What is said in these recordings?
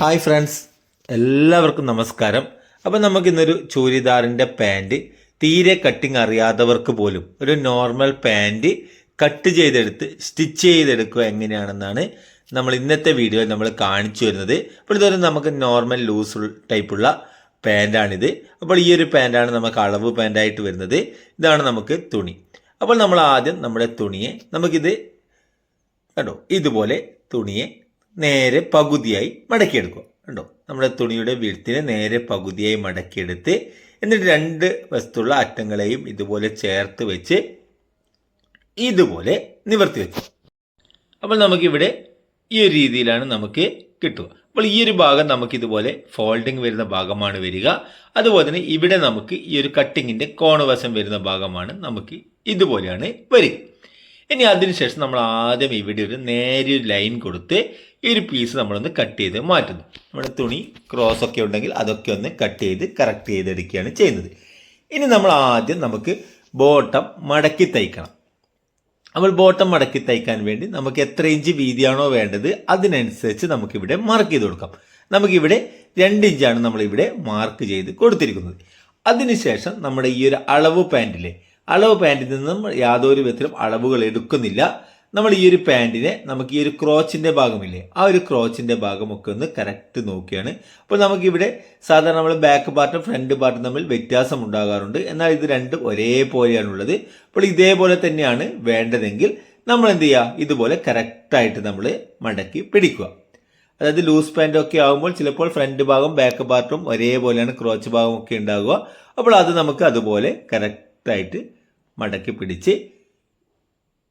Hi friends. എല്ലാവർക്കും നമസ്കാരം. അപ്പം നമുക്ക് ഇന്നൊരു ചൂരിദാറിന്റെ പാന്റ് തീരെ കട്ടിങ് അറിയാത്തവർക്ക് പോലും ഒരു നോർമൽ പാന്റ് കട്ട് ചെയ്തെടുത്ത് സ്റ്റിച്ച് ചെയ്തെടുക്കുക എങ്ങനെയാണെന്നാണ് നമ്മൾ ഇന്നത്തെ വീഡിയോയിൽ നമ്മൾ കാണിച്ചു വരുന്നത് അപ്പോൾ ഇതൊരു നമുക്ക് നോർമൽ ലൂസ് ടൈപ്പുള്ള പാന്റാണിത് അപ്പോൾ ഈ ഒരു പാന്റാണ് നമുക്ക് അളവ് പാന്റായിട്ട് വരുന്നത്. ഇതാണ് നമുക്ക് തുണി. അപ്പോൾ നമ്മൾ ആദ്യം നമ്മുടെ തുണിയെ നമുക്കിത് കണ്ടോ? ഇതുപോലെ തുണിയെ നേരെ പകുതിയായി മടക്കിയെടുക്കുക കണ്ടോ? നമ്മുടെ തുണിയുടെ വീഴ്ത്തിനെ നേരെ പകുതിയായി മടക്കിയെടുത്ത് എന്നിട്ട് രണ്ട് വസ്തുള്ള അറ്റങ്ങളെയും ഇതുപോലെ ചേർത്ത് വെച്ച് ഇതുപോലെ നിവർത്തി വെച്ചു അപ്പോൾ നമുക്കിവിടെ ഈ ഒരു രീതിയിലാണ് നമുക്ക് കിട്ടുക. അപ്പോൾ ഈ ഒരു ഭാഗം നമുക്ക് ഇതുപോലെ ഫോൾഡിങ് വരുന്ന ഭാഗമാണ് വരിക. അതുപോലെ തന്നെ ഇവിടെ നമുക്ക് ഈ ഒരു കട്ടിങ്ങിന്റെ കോണവശം വരുന്ന ഭാഗമാണ് നമുക്ക് ഇതുപോലെയാണ് വരിക. ഇനി അതിനുശേഷം നമ്മൾ ആദ്യം ഇവിടെ ഒരു നേരിയ ഒരു ലൈൻ കൊടുത്ത് ഈ ഒരു പീസ് നമ്മളൊന്ന് കട്ട് ചെയ്ത് മാറ്റുന്നു. നമ്മുടെ തുണി ക്രോസ് ഒക്കെ ഉണ്ടെങ്കിൽ അതൊക്കെ ഒന്ന് കട്ട് ചെയ്ത് കറക്റ്റ് ചെയ്തെടുക്കുകയാണ് ചെയ്യുന്നത്. ഇനി നമ്മൾ ആദ്യം നമുക്ക് ബോട്ടം മടക്കി തയ്ക്കണം. അപ്പോൾ ബോട്ടം മടക്കി തയ്ക്കാൻ വേണ്ടി നമുക്ക് എത്ര ഇഞ്ച് വീതിയാണോ വേണ്ടത് അതിനനുസരിച്ച് നമുക്കിവിടെ മാർക്ക് ചെയ്ത് കൊടുക്കാം. നമുക്കിവിടെ രണ്ട് ഇഞ്ചാണ് നമ്മളിവിടെ മാർക്ക് ചെയ്ത് കൊടുത്തിരിക്കുന്നത്. അതിനുശേഷം നമ്മുടെ ഈ ഒരു അളവ് പാന്റിലെ അളവ് പാന്റിൽ നിന്നും യാതൊരു വിധത്തിലും അളവുകൾ എടുക്കുന്നില്ല. നമ്മൾ ഈ ഒരു പാന്റിനെ നമുക്ക് ഈ ഒരു ക്രോച്ചിന്റെ ഭാഗമില്ലേ ആ ഒരു ക്രോച്ചിന്റെ ഭാഗമൊക്കെ ഒന്ന് കറക്റ്റ് നോക്കിയാണ്. അപ്പോൾ നമുക്കിവിടെ സാധാരണ നമ്മൾ ബാക്ക് പാർട്ടും ഫ്രണ്ട് പാർട്ടും തമ്മിൽ വ്യത്യാസം ഉണ്ടാകാറുണ്ട്. എന്നാൽ ഇത് രണ്ടും ഒരേപോലെയാണുള്ളത്. അപ്പോൾ ഇതേപോലെ തന്നെയാണ് വേണ്ടതെങ്കിൽ നമ്മൾ എന്ത് ചെയ്യുക? ഇതുപോലെ കറക്റ്റായിട്ട് നമ്മൾ മടക്കി പിടിക്കുക. അതായത് ലൂസ് പാന്റ് ഒക്കെ ആകുമ്പോൾ ചിലപ്പോൾ ഫ്രണ്ട് ഭാഗം ബാക്ക് പാർട്ടും ഒരേപോലെയാണ് ക്രോച്ച് ഭാഗമൊക്കെ ഉണ്ടാകുക അപ്പോൾ അത് നമുക്ക് അതുപോലെ കറക്റ്റായിട്ട് മടക്കി പിടിച്ച്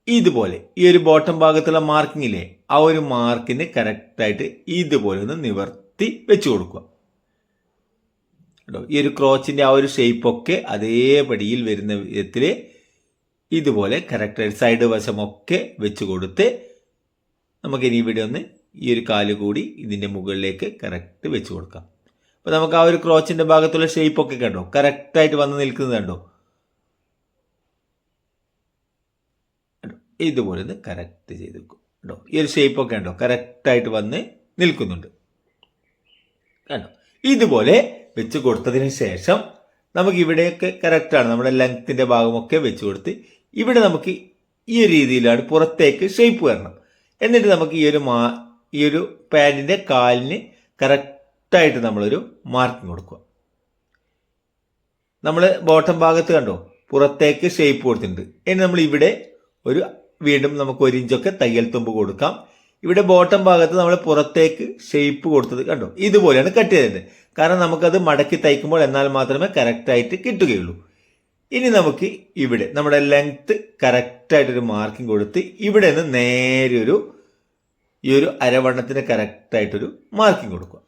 ഇതുപോലെ ഈ ഒരു ബോട്ടം ഭാഗത്തുള്ള മാർക്കിംഗ് ഇല്ലേ ആ ഒരു മാർക്കിന് കറക്റ്റായിട്ട് ഇതുപോലെ ഒന്ന് നിവർത്തി വെച്ച് കൊടുക്കുക. കേട്ടോ ഈ ഒരു ക്രോച്ചിന്റെ ആ ഒരു ഷേപ്പൊക്കെ അതേപടിയിൽ വരുന്ന വിധത്തിൽ ഇതുപോലെ കറക്റ്റായിട്ട് സൈഡ് വശമൊക്കെ വെച്ച് കൊടുത്ത് നമുക്കിനി ഇവിടെ ഒന്ന് ഈ ഒരു കാൽ കൂടി ഇതിന്റെ മുകളിലേക്ക് കറക്റ്റ് വെച്ച് കൊടുക്കാം. അപ്പോൾ നമുക്ക് ആ ഒരു ക്രോച്ചിന്റെ ഭാഗത്തുള്ള ഷേപ്പൊക്കെ കണ്ടോ കറക്റ്റായിട്ട് വന്ന് നിൽക്കുന്നത് കണ്ടോ? ഇതുപോലെ ഒന്ന് കറക്റ്റ് ചെയ്ത് വെക്കും കേട്ടോ. ഈ ഒരു ഷേപ്പൊക്കെ ഉണ്ടോ കറക്റ്റായിട്ട് വന്ന് നിൽക്കുന്നുണ്ട്. കണ്ടോ? ഇതുപോലെ വെച്ച് കൊടുത്തതിന് ശേഷം നമുക്ക് ഇവിടെയൊക്കെ കറക്റ്റാണ് നമ്മുടെ ലെങ്ത്തിന്റെ ഭാഗമൊക്കെ വെച്ച് കൊടുത്ത് ഇവിടെ നമുക്ക് ഈ ഒരു രീതിയിലാണ് പുറത്തേക്ക് ഷേപ്പ് വരണം. എന്നിട്ട് നമുക്ക് ഈ ഒരു മാ ഈ ഒരു പാന്റിന്റെ കാലിന് കറക്റ്റായിട്ട് നമ്മളൊരു മാർക്കിംഗ് കൊടുക്കുക. നമ്മൾ ബോട്ടം ഭാഗത്ത് കണ്ടോ? പുറത്തേക്ക് ഷേപ്പ് കൊടുത്തിട്ടുണ്ട്. ഇനി നമ്മൾ ഇവിടെ ഒരു വീണ്ടും നമുക്ക് ഒരു ഇഞ്ചൊക്കെ തയ്യൽ തുമ്പ് കൊടുക്കാം. ഇവിടെ ബോട്ടം ഭാഗത്ത് നമ്മൾ പുറത്തേക്ക് ഷേപ്പ് കൊടുത്തത് കണ്ടോ? ഇതുപോലെയാണ് കട്ട് ചെയ്തത്. കാരണം നമുക്കത് മടക്കി തയ്ക്കുമ്പോൾ എന്നാൽ മാത്രമേ കറക്റ്റായിട്ട് കിട്ടുകയുള്ളൂ. ഇനി നമുക്ക് ഇവിടെ നമ്മുടെ ലെങ്ത്ത് കറക്റ്റായിട്ടൊരു മാർക്കിംഗ് കൊടുത്ത് ഇവിടെ നിന്ന് നേരെ ഒരു ഈ ഒരു അരവണ്ണത്തിന് കറക്റ്റായിട്ടൊരു മാർക്കിംഗ് കൊടുക്കുക.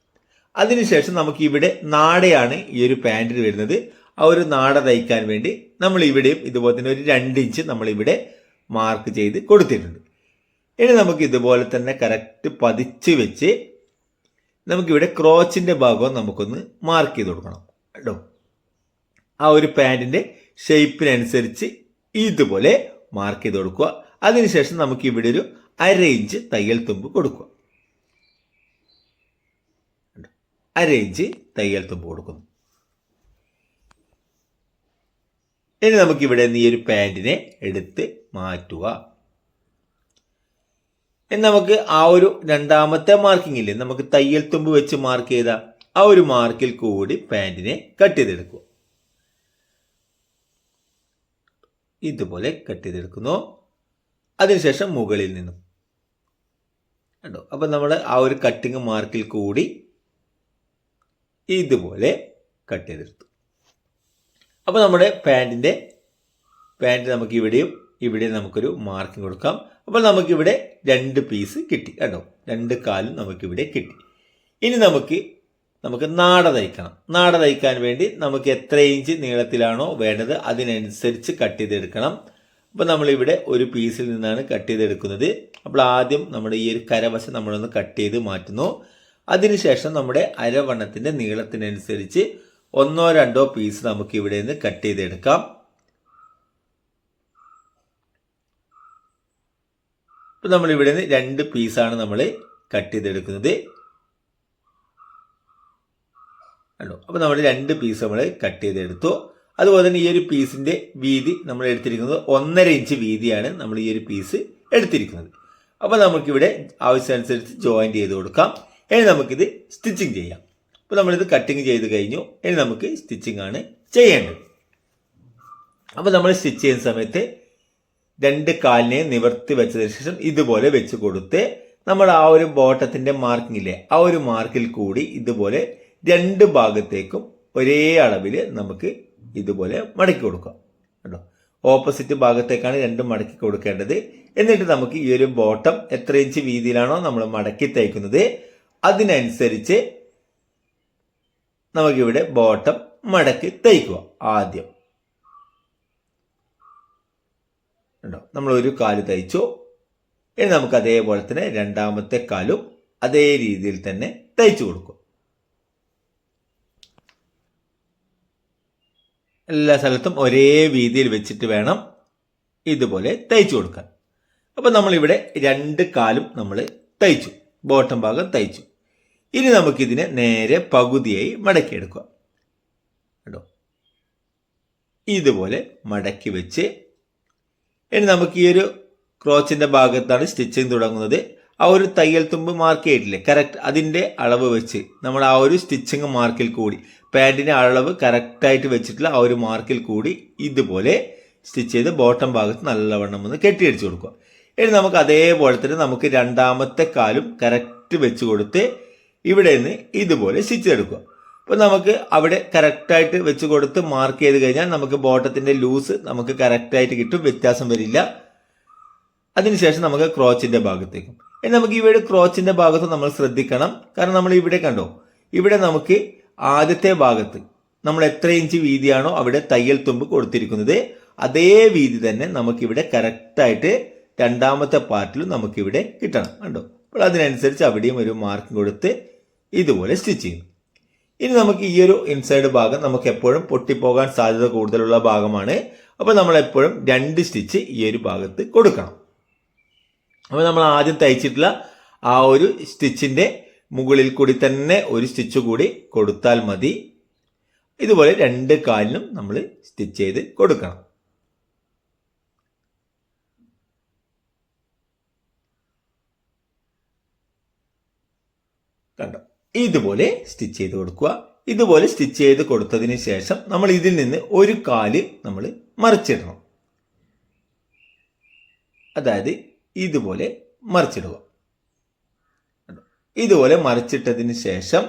അതിനുശേഷം നമുക്ക് ഇവിടെ നാടയാണ് ഈ ഒരു പാന്റിന് വരുന്നത്. ആ ഒരു നാട തയ്ക്കാൻ വേണ്ടി നമ്മൾ ഇവിടെയും ഇതുപോലെ തന്നെ ഒരു രണ്ട് ഇഞ്ച് നമ്മളിവിടെ മാർക്ക് ചെയ്ത് കൊടുത്തിട്ടുണ്ട്. ഇനി നമുക്ക് ഇതുപോലെ തന്നെ കറക്റ്റ് പതിച്ച് വെച്ച് നമുക്കിവിടെ ക്രോച്ചിന്റെ ഭാഗം നമുക്കൊന്ന് മാർക്ക് ചെയ്ത് കൊടുക്കണം കേട്ടോ. ആ ഒരു പാന്റിന്റെ ഷേപ്പിനനുസരിച്ച് ഇതുപോലെ മാർക്ക് ചെയ്ത് കൊടുക്കുക. അതിനുശേഷം നമുക്ക് ഇവിടെ ഒരു അര ഇഞ്ച് തയ്യൽ തുമ്പ് കൊടുക്കുക. അര ഇഞ്ച് തയ്യൽ തുമ്പ് കൊടുക്കുന്നു. ഇനി നമുക്കിവിടെ ഈ ഒരു പാന്റിനെ എടുത്ത് മാറ്റുക. നമുക്ക് ആ ഒരു രണ്ടാമത്തെ മാർക്കിംഗ് ഇല്ലേ? നമുക്ക് തയ്യൽ തുമ്പ് വെച്ച് മാർക്ക് ചെയ്ത ആ ഒരു മാർക്കിൽ കൂടി പാന്റിനെ കട്ട് ചെയ്തെടുക്കുക. ഇതുപോലെ കട്ട് ചെയ്തെടുക്കുന്നു. അതിനുശേഷം മുകളിൽ നിന്നും. കണ്ടോ? അപ്പം നമ്മൾ ആ ഒരു കട്ടിങ് മാർക്കിൽ കൂടി ഇതുപോലെ കട്ട് ചെയ്തെടുത്തു. അപ്പോൾ നമ്മുടെ പാന്റിന്റെ പാന്റ് നമുക്ക് ഇവിടെയും ഇവിടെയും നമുക്കൊരു മാർക്കിംഗ് കൊടുക്കാം. അപ്പോൾ നമുക്കിവിടെ രണ്ട് പീസ് കിട്ടി കേട്ടോ. രണ്ട് കാലും നമുക്കിവിടെ കിട്ടി. ഇനി നമുക്ക് നമുക്ക് നാട തയ്ക്കണം. നാട തയ്ക്കാൻ വേണ്ടി നമുക്ക് എത്ര ഇഞ്ച് നീളത്തിലാണോ വേണ്ടത് അതിനനുസരിച്ച് കട്ട് ചെയ്തെടുക്കണം. അപ്പോൾ നമ്മളിവിടെ ഒരു പീസിൽ നിന്നാണ് കട്ട് ചെയ്തെടുക്കുന്നത്. അപ്പോൾ ആദ്യം നമ്മുടെ ഈ ഒരു കരവശം നമ്മളൊന്ന് കട്ട് ചെയ്ത് മാറ്റുന്നു. അതിനുശേഷം നമ്മുടെ അരവണ്ണത്തിന്റെ നീളത്തിനനുസരിച്ച് ഒന്നോ രണ്ടോ പീസ് നമുക്ക് ഇവിടെ നിന്ന് കട്ട് ചെയ്തെടുക്കാം. ഇപ്പം നമ്മൾ ഇവിടെ നിന്ന് രണ്ട് പീസാണ് നമ്മൾ കട്ട് ചെയ്തെടുക്കുന്നത്. കണ്ടോ? അപ്പോൾ നമ്മൾ രണ്ട് പീസ് നമ്മൾ കട്ട് ചെയ്തെടുത്തു. അതുപോലെ തന്നെ ഈ ഒരു പീസിന്റെ വീതി നമ്മൾ എടുത്തിരിക്കുന്നത് ഒന്നര ഇഞ്ച് വീതിയാണ് നമ്മൾ ഈ ഒരു പീസ് എടുത്തിരിക്കുന്നത്. അപ്പോൾ നമുക്കിവിടെ ആവശ്യമനുസരിച്ച് ജോയിന്റ് ചെയ്ത് കൊടുക്കാം. ഇനി നമുക്കിത് സ്റ്റിച്ചിങ് ചെയ്യാം. അപ്പോൾ നമ്മളിത് കട്ടിങ് ചെയ്ത് കഴിഞ്ഞു. ഇനി നമുക്ക് സ്റ്റിച്ചിങ് ആണ് ചെയ്യേണ്ടത്. അപ്പോൾ നമ്മൾ സ്റ്റിച്ച് ചെയ്യുന്ന സമയത്ത് രണ്ട് കാലിനെ നിവർത്തി വെച്ചതിന് ശേഷം ഇതുപോലെ വെച്ച് കൊടുത്ത് നമ്മൾ ആ ഒരു ബോട്ടത്തിന്റെ മാർക്കിംഗ് ഇല്ലേ ആ ഒരു മാർക്കിൽ കൂടി ഇതുപോലെ രണ്ട് ഭാഗത്തേക്കും ഒരേ അളവിൽ നമുക്ക് ഇതുപോലെ മടക്കി കൊടുക്കാം. കേട്ടോ ഓപ്പോസിറ്റ് ഭാഗത്തേക്കാണ് രണ്ടും മടക്കി കൊടുക്കേണ്ടത്. എന്നിട്ട് നമുക്ക് ഈ ഒരു ബോട്ടം എത്ര ഇഞ്ച് വീതിയിലാണോ നമ്മൾ മടക്കി തയ്ക്കുന്നത് അതിനനുസരിച്ച് നമുക്കിവിടെ ബോട്ടം മടക്കി തയ്ക്കുക ആദ്യം. ഉണ്ടോ? നമ്മൾ ഒരു കാൽ തയ്ച്ചു. ഇനി നമുക്ക് അതേപോലെ തന്നെ രണ്ടാമത്തെ കാലും അതേ രീതിയിൽ തന്നെ തയ്ച്ചു കൊടുക്കും. എല്ലാ സ്ഥലത്തും ഒരേ വീതിയിൽ വെച്ചിട്ട് വേണം ഇതുപോലെ തയ്ച്ചു കൊടുക്കാൻ. അപ്പോൾ നമ്മളിവിടെ രണ്ട് കാലും നമ്മൾ തയ്ച്ചു. ബോട്ടം ഭാഗം തയ്ച്ചു. ഇനി നമുക്കിതിനെ നേരെ പകുതിയായി മടക്കിയെടുക്കുക കേട്ടോ ഇതുപോലെ മടക്കി വെച്ച് ഇനി നമുക്ക് ഈ ഒരു ക്രോച്ചിന്റെ ഭാഗത്താണ് സ്റ്റിച്ചിങ് തുടങ്ങുന്നത്. ആ ഒരു തയ്യൽ തുമ്പ് മാർക്ക് ചെയ്തിട്ടില്ലേ? കറക്റ്റ് അതിന്റെ അളവ് വെച്ച് നമ്മൾ ആ ഒരു സ്റ്റിച്ചിങ് മാർക്കിൽ കൂടി പാന്റിന്റെ അളവ് കറക്റ്റായിട്ട് വെച്ചിട്ടുള്ള ആ ഒരു മാർക്കിൽ കൂടി ഇതുപോലെ സ്റ്റിച്ച് ചെയ്ത് ബോട്ടം ഭാഗത്ത് നല്ലവണ്ണം ഒന്ന് കെട്ടിയടിച്ചു കൊടുക്കുക. ഇനി നമുക്ക് അതേപോലെ തന്നെ നമുക്ക് രണ്ടാമത്തെ കാലും കറക്റ്റ് വെച്ച് കൊടുത്ത് ഇവിടെ നിന്ന് ഇതുപോലെ സ്റ്റിച്ച് എടുക്കുക അപ്പോൾ നമുക്ക് അവിടെ കറക്റ്റായിട്ട് വെച്ച് കൊടുത്ത് മാർക്ക് ചെയ്ത് കഴിഞ്ഞാൽ നമുക്ക് ബോട്ടത്തിന്റെ ലൂസ് നമുക്ക് കറക്റ്റായിട്ട് കിട്ടും വ്യത്യാസം വരില്ല. അതിനുശേഷം നമുക്ക് ക്രോച്ചിന്റെ ഭാഗത്തേക്കും. ഇനി നമുക്ക് ഇവിടെ ക്രോച്ചിന്റെ ഭാഗത്ത് നമ്മൾ ശ്രദ്ധിക്കണം. കാരണം നമ്മൾ ഇവിടെ കണ്ടോ ഇവിടെ നമുക്ക് ആദ്യത്തെ ഭാഗത്ത് നമ്മൾ എത്ര ഇഞ്ച് വീതിയാണോ അവിടെ തയ്യൽ തുമ്പ് കൊടുത്തിരിക്കുന്നത്. അതേ വീതി തന്നെ നമുക്കിവിടെ കറക്റ്റായിട്ട് രണ്ടാമത്തെ പാർട്ടിലും നമുക്കിവിടെ കിട്ടണം. കണ്ടോ? അപ്പോൾ അതിനനുസരിച്ച് അവിടെയും ഒരു മാർക്ക് കൊടുത്ത് ഇതുപോലെ സ്റ്റിച്ച് ചെയ്യും. ഇനി നമുക്ക് ഈ ഒരു ഇൻസൈഡ് ഭാഗം നമുക്ക് എപ്പോഴും പൊട്ടിപ്പോകാൻ സാധ്യത കൂടുതലുള്ള ഭാഗമാണ്. അപ്പോൾ നമ്മൾ എപ്പോഴും രണ്ട് സ്റ്റിച്ച് ഈ ഒരു ഭാഗത്ത് കൊടുക്കണം. അപ്പോൾ നമ്മൾ ആദ്യം തയ്ച്ചിട്ടുള്ള ആ ഒരു സ്റ്റിച്ചിന്റെ മുകളിൽ കൂടി തന്നെ ഒരു സ്റ്റിച്ച് കൂടി കൊടുത്താൽ മതി. ഇതുപോലെ രണ്ട് കാലിനും നമ്മൾ സ്റ്റിച്ച് ചെയ്ത് കൊടുക്കണം. കണ്ടോ? ഇതുപോലെ സ്റ്റിച്ച് ചെയ്ത് കൊടുക്കുക. ഇതുപോലെ സ്റ്റിച്ച് ചെയ്ത് കൊടുത്തതിന് ശേഷം നമ്മൾ ഇതിൽ നിന്ന് ഒരു കാൽ നമ്മൾ മറിച്ചിടണം. അതായത് ഇതുപോലെ മറിച്ചിടുക? ഇതുപോലെ മറിച്ചിട്ടതിന് ശേഷം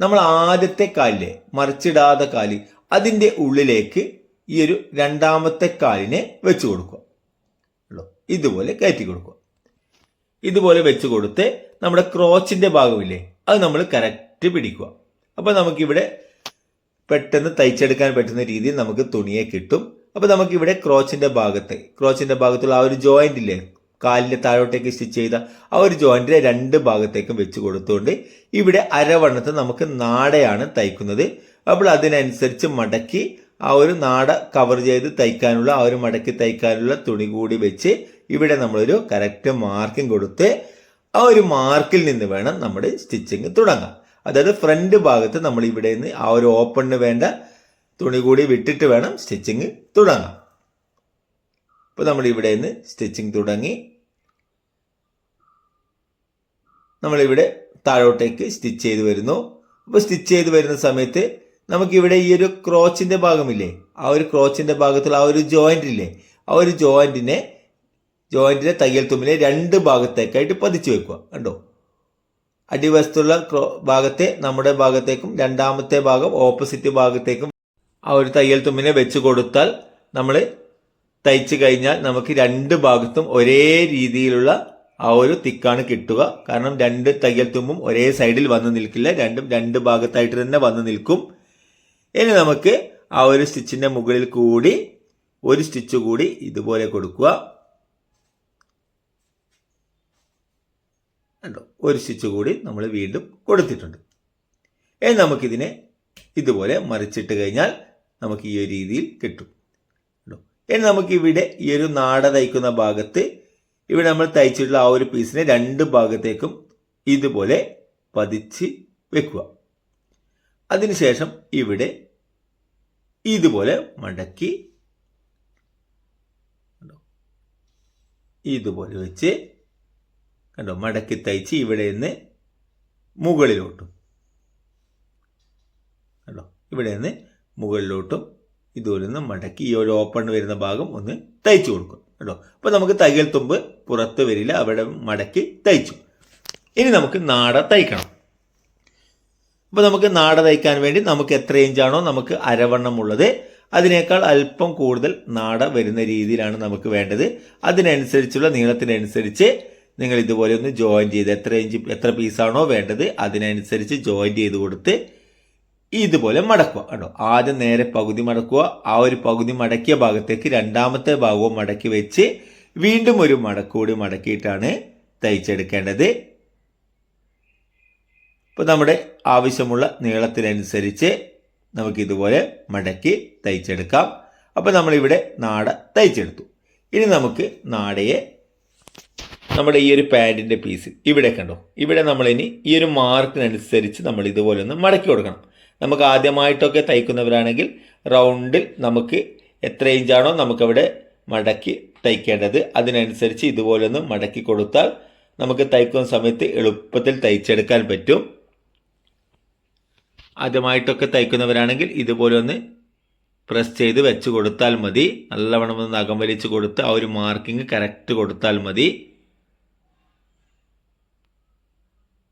നമ്മൾ ആദ്യത്തെ കാലിലെ മറിച്ചിടാതെ കാൽ അതിന്റെ ഉള്ളിലേക്ക് ഈ ഒരു രണ്ടാമത്തെ കാലിനെ വെച്ച് കൊടുക്കുക. ഇതുപോലെ കയറ്റി കൊടുക്കുക. ഇതുപോലെ വെച്ച് കൊടുത്ത് നമ്മുടെ ക്രോച്ചിന്റെ ഭാഗമില്ലേ അത് നമ്മൾ കറക്റ്റ് പിടിക്കുക. അപ്പോൾ നമുക്കിവിടെ പെട്ടെന്ന് തയ്ച്ചെടുക്കാൻ പറ്റുന്ന രീതിയിൽ നമുക്ക് തുണിയെ കിട്ടും. അപ്പോൾ നമുക്കിവിടെ ക്രോച്ചിന്റെ ഭാഗത്തെ ക്രോച്ചിന്റെ ഭാഗത്തുള്ള ആ ഒരു ജോയിന്റ് ഇല്ലേ? കാലിന്റെ താഴോട്ടേക്ക് സ്റ്റിച്ച് ചെയ്ത ആ ഒരു ജോയിന്റിലെ രണ്ട് ഭാഗത്തേക്കും വെച്ച് കൊടുത്തുകൊണ്ട് ഇവിടെ അരവണ്ണത്ത് നമുക്ക് നാടയാണ് തയ്ക്കുന്നത്. അപ്പോൾ അതിനനുസരിച്ച് മടക്കി ആ ഒരു നാട കവർ ചെയ്ത് തയ്ക്കാനുള്ള ആ ഒരു മടക്കി തയ്ക്കാനുള്ള തുണി കൂടി വെച്ച് ഇവിടെ നമ്മളൊരു കറക്റ്റ് മാർക്കിംഗ് കൊടുത്ത് ആ ഒരു മാർക്കിൽ നിന്ന് വേണം നമ്മുടെ സ്റ്റിച്ചിങ് തുടങ്ങാം അതായത് ഫ്രണ്ട് ഭാഗത്ത് നമ്മൾ ഇവിടെ നിന്ന് ആ ഒരു ഓപ്പണിന് വേണ്ട തുണി കൂടി വിട്ടിട്ട് വേണം സ്റ്റിച്ചിങ് തുടങ്ങാം അപ്പോൾ നമ്മൾ ഇവിടെ നിന്ന് സ്റ്റിച്ചിങ് തുടങ്ങി. നമ്മളിവിടെ താഴോട്ടേക്ക് സ്റ്റിച്ച് ചെയ്ത് വരുന്നു. അപ്പോൾ സ്റ്റിച്ച് ചെയ്ത് വരുന്ന സമയത്ത് നമുക്കിവിടെ ഈ ഒരു ക്രോച്ചിന്റെ ഭാഗമില്ലേ? ആ ഒരു ക്രോച്ചിന്റെ ഭാഗത്തുള്ള ആ ഒരു ജോയിന്റ് ഇല്ലേ ആ ഒരു ജോയിന്റിനെ ജോയിന്റിന്റെ തയ്യൽ തുമ്പിനെ രണ്ട് ഭാഗത്തേക്കായിട്ട് പതിച്ചു വെക്കുക. കണ്ടോ? അടിവശത്തുള്ള ഭാഗത്തെ നമ്മുടെ ഭാഗത്തേക്കും രണ്ടാമത്തെ ഭാഗം ഓപ്പോസിറ്റ് ഭാഗത്തേക്കും ആ ഒരു തയ്യൽ തുമ്പിനെ വെച്ച് കൊടുത്താൽ നമ്മൾ തയ്ച്ചു കഴിഞ്ഞാൽ നമുക്ക് രണ്ട് ഭാഗത്തും ഒരേ രീതിയിലുള്ള ആ ഒരു തിക്കാണ് കിട്ടുക. കാരണം രണ്ട് തയ്യൽ തുമ്പും ഒരേ സൈഡിൽ വന്ന് നിൽക്കില്ല. രണ്ടും രണ്ട് ഭാഗത്തായിട്ട് തന്നെ വന്ന് നിൽക്കും. ഇനി നമുക്ക് ആ ഒരു സ്റ്റിച്ചിന്റെ മുകളിൽ കൂടി ഒരു സ്റ്റിച്ച് കൂടി ഇതുപോലെ കൊടുക്കുക. കണ്ടോ? ഒരു സ്റ്റിച്ച് കൂടി നമ്മൾ വീണ്ടും കൊടുത്തിട്ടുണ്ട്. ഇനി നമുക്കിതിനെ ഇതുപോലെ മറിച്ചിട്ട് കഴിഞ്ഞാൽ നമുക്ക് ഈ ഒരു രീതിയിൽ കിട്ടും. കണ്ടോ? ഇനി നമുക്കിവിടെ ഈ ഒരു നാട തയ്ക്കുന്ന ഭാഗത്ത് ഇവിടെ നമ്മൾ തയ്ച്ചിട്ടുള്ള ആ ഒരു പീസിനെ രണ്ട് ഭാഗത്തേക്കും ഇതുപോലെ പതിച്ച് വെക്കുക. അതിനുശേഷം ഇവിടെ ഇതുപോലെ മടക്കി? ഇതുപോലെ വെച്ച് കണ്ടോ മടക്കി തയ്ച്ച് ഇവിടെ നിന്ന് മുകളിലോട്ടും. കണ്ടോ ഇവിടെ നിന്ന് മുകളിലോട്ടും ഇതുപോലെ നിന്ന് മടക്കി ഈ ഒരു ഓപ്പൺ വരുന്ന ഭാഗം ഒന്ന് തയ്ച്ചു കൊടുക്കും. കേട്ടോ അപ്പോൾ നമുക്ക് തയ്യൽ തുമ്പ് പുറത്ത് വരില്ല അവിടെ മടക്കി തയ്ച്ചു. ഇനി നമുക്ക് നാട തയ്ക്കണം. അപ്പോൾ നമുക്ക് നാട തയ്ക്കാൻ വേണ്ടി നമുക്ക് എത്ര ഇഞ്ചാണോ നമുക്ക് അരവണ്ണം ഉള്ളത്. അതിനേക്കാൾ അല്പം കൂടുതൽ നാട വരുന്ന രീതിയിലാണ് നമുക്ക് വേണ്ടത്. അതിനനുസരിച്ചുള്ള നീളത്തിനനുസരിച്ച് നിങ്ങൾ ഇതുപോലെ ഒന്ന് ജോയിൻ ചെയ്ത് എത്ര ഇഞ്ച് എത്ര പീസാണോ വേണ്ടത് അതിനനുസരിച്ച് ജോയിൻ ചെയ്ത് കൊടുത്ത് ഇതുപോലെ മടക്കുക കേട്ടോ. ആദ്യം നേരെ പകുതി മടക്കുക. ആ ഒരു പകുതി മടക്കിയ ഭാഗത്തേക്ക് രണ്ടാമത്തെ ഭാഗവും മടക്കി വെച്ച് വീണ്ടും ഒരു മടക്കൂടി മടക്കിയിട്ടാണ് തയ്ച്ചെടുക്കേണ്ടത്. ഇപ്പോൾ നമ്മുടെ ആവശ്യമുള്ള നീളത്തിനനുസരിച്ച് നമുക്ക് ഇതുപോലെ മടക്കി തയ്ച്ചെടുക്കാം. അപ്പോൾ നമ്മളിവിടെ നാട തയ്ച്ചെടുത്തു. ഇനി നമുക്ക് നാടയെ നമ്മുടെ ഈ ഒരു പാന്റിന്റെ പീസ് ഇവിടെ കണ്ടോ? ഇവിടെ നമ്മളിനി ഈ ഒരു മാർക്കിനനുസരിച്ച് നമ്മൾ ഇതുപോലെ ഒന്ന് മടക്കി കൊടുക്കണം. നമുക്ക് ആദ്യമായിട്ടൊക്കെ തയ്ക്കുന്നവരാണെങ്കിൽ റൗണ്ടിൽ നമുക്ക് എത്ര ഇഞ്ചാണോ നമുക്കവിടെ മടക്കി തയ്ക്കേണ്ടത്. അതിനനുസരിച്ച് ഇതുപോലെ ഒന്ന് മടക്കി കൊടുത്താൽ നമുക്ക് തയ്ക്കുന്ന സമയത്ത് എളുപ്പത്തിൽ തയ്ച്ചെടുക്കാൻ പറ്റും. ആദ്യമായിട്ടൊക്കെ തയ്ക്കുന്നവരാണെങ്കിൽ ഇതുപോലെ ഒന്ന് പ്രസ് ചെയ്ത് വെച്ച് കൊടുത്താൽ മതി. നല്ലവണ്ണം ഒന്ന് നഖം വലിച്ച് കൊടുത്ത് ആ ഒരു മാർക്കിങ് കറക്റ്റ് കൊടുത്താൽ മതി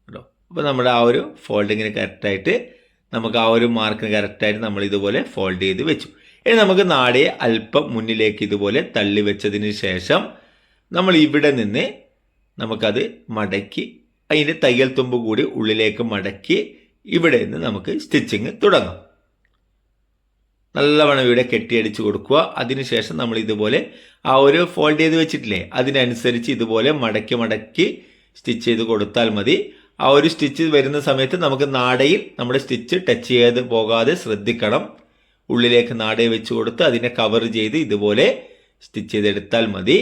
കേട്ടോ അപ്പോൾ നമ്മുടെ ആ ഒരു ഫോൾഡിങ്ങിന് കറക്റ്റായിട്ട് നമുക്ക് ആ ഒരു മാർക്കിന് കറക്റ്റായിട്ട് നമ്മൾ ഇതുപോലെ ഫോൾഡ് ചെയ്ത് വെച്ചു. ഇനി നമുക്ക് നാടയെ അല്പം മുന്നിലേക്ക് ഇതുപോലെ തള്ളി വെച്ചതിന് ശേഷം നമ്മൾ ഇവിടെ നിന്ന് നമുക്കത് മടക്കി അതിന്റെ തയ്യൽ തുമ്പ് കൂടി ഉള്ളിലേക്ക് മടക്കി ഇവിടെ നിന്ന് നമുക്ക് സ്റ്റിച്ചിങ് തുടങ്ങാം. നല്ലവണ്ണം ഇവിടെ കെട്ടിയടിച്ച് കൊടുക്കുക. അതിനുശേഷം നമ്മൾ ഇതുപോലെ ആ ഒരു ഫോൾഡ് ചെയ്ത് വെച്ചിട്ടില്ലേ? അതിനനുസരിച്ച് ഇതുപോലെ മടക്കി മടക്കി സ്റ്റിച്ച് ചെയ്ത് കൊടുത്താൽ മതി. ആ ഒരു സ്റ്റിച്ച് വരുന്ന സമയത്ത് നമുക്ക് നാടയിൽ നമ്മുടെ സ്റ്റിച്ച് ടച്ച് ചെയ്ത് പോകാതെ ശ്രദ്ധിക്കണം. ഉള്ളിലേക്ക് നാടയെ വെച്ച് കൊടുത്ത് അതിനെ കവർ ചെയ്ത് ഇതുപോലെ സ്റ്റിച്ച് ചെയ്തെടുത്താൽ മതി.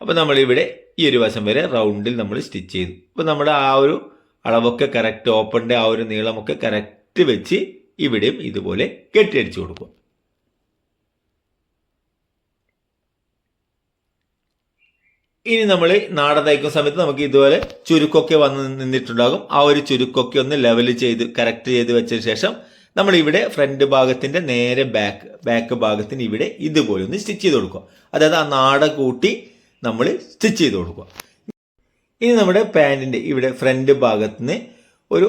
അപ്പോൾ നമ്മളിവിടെ ഈ ഒരു വശം വരെ റൗണ്ടിൽ നമ്മൾ സ്റ്റിച്ച് ചെയ്തു. അപ്പോൾ നമ്മുടെ ആ ഒരു അളവൊക്കെ കറക്റ്റ് ഓപ്പണിന്റെ ആ ഒരു നീളമൊക്കെ കറക്റ്റ് വെച്ച് ഇവിടെയും ഇതുപോലെ കെട്ടിയടിച്ചു കൊടുക്കും. ഇനി നമ്മൾ നാട തയ്ക്കുന്ന സമയത്ത് നമുക്ക് ഇതുപോലെ ചുരുക്കൊക്കെ വന്ന് നിന്നിട്ടുണ്ടാകും. ആ ഒരു ചുരുക്കൊക്കെ ഒന്ന് ലെവൽ ചെയ്ത് കറക്റ്റ് ചെയ്ത് വെച്ചതിന് ശേഷം നമ്മൾ ഇവിടെ ഫ്രണ്ട് ഭാഗത്തിന്റെ നേരെ ബാക്ക് ബാക്ക് ഭാഗത്തിന് ഇവിടെ ഇതുപോലെ ഒന്ന് സ്റ്റിച്ച് ചെയ്ത് കൊടുക്കുക. അതായത് ആ നാട കൂട്ടി നമ്മൾ സ്റ്റിച്ച് ചെയ്ത് കൊടുക്കുക. ഇനി നമ്മുടെ പാന്റിന്റെ ഇവിടെ ഫ്രണ്ട് ഭാഗത്തിന് ഒരു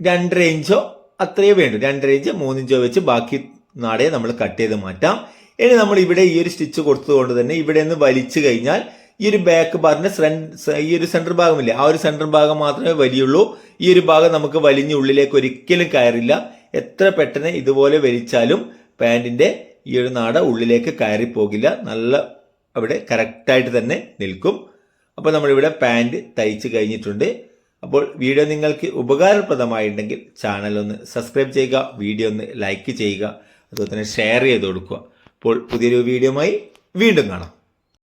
രണ്ടര ഇഞ്ചോ അത്രയേ വേണ്ടു. രണ്ടര ഇഞ്ച് മൂന്നിഞ്ചോ വെച്ച് ബാക്കി നാടയെ നമ്മൾ കട്ട് ചെയ്ത് മാറ്റാം. ഇനി നമ്മൾ ഇവിടെ ഈ ഒരു സ്റ്റിച്ച് കൊടുത്തതുകൊണ്ട് തന്നെ ഇവിടെ നിന്ന് വലിച്ചു കഴിഞ്ഞാൽ ഈ ഒരു ബാക്ക് പാർട്ടിന് ഈ ഒരു സെന്റർ ഭാഗമില്ല? ആ ഒരു സെന്റർ ഭാഗം മാത്രമേ വലിയുള്ളൂ. ഈ ഒരു ഭാഗം നമുക്ക് വലിഞ്ഞ് ഉള്ളിലേക്ക് ഒരിക്കലും കയറില്ല. എത്ര പെട്ടെന്ന് ഇതുപോലെ വലിച്ചാലും പാന്റിന്റെ ഈ ഒരു നാട ഉള്ളിലേക്ക് കയറി പോകില്ല നല്ല അവിടെ കറക്റ്റായിട്ട് തന്നെ നിൽക്കും. അപ്പോൾ നമ്മളിവിടെ പാന്റ് തയ്ച്ച് കഴിഞ്ഞിട്ടുണ്ട്. അപ്പോൾ വീഡിയോ നിങ്ങൾക്ക് ഉപകാരപ്രദമായിട്ടുണ്ടെങ്കിൽ ചാനൽ ഒന്ന് സബ്സ്ക്രൈബ് ചെയ്യുക വീഡിയോ ഒന്ന് ലൈക്ക് ചെയ്യുക അതുപോലെ തന്നെ ഷെയർ ചെയ്ത് കൊടുക്കുക. അപ്പോൾ പുതിയൊരു വീഡിയോയുമായി വീണ്ടും കാണാം.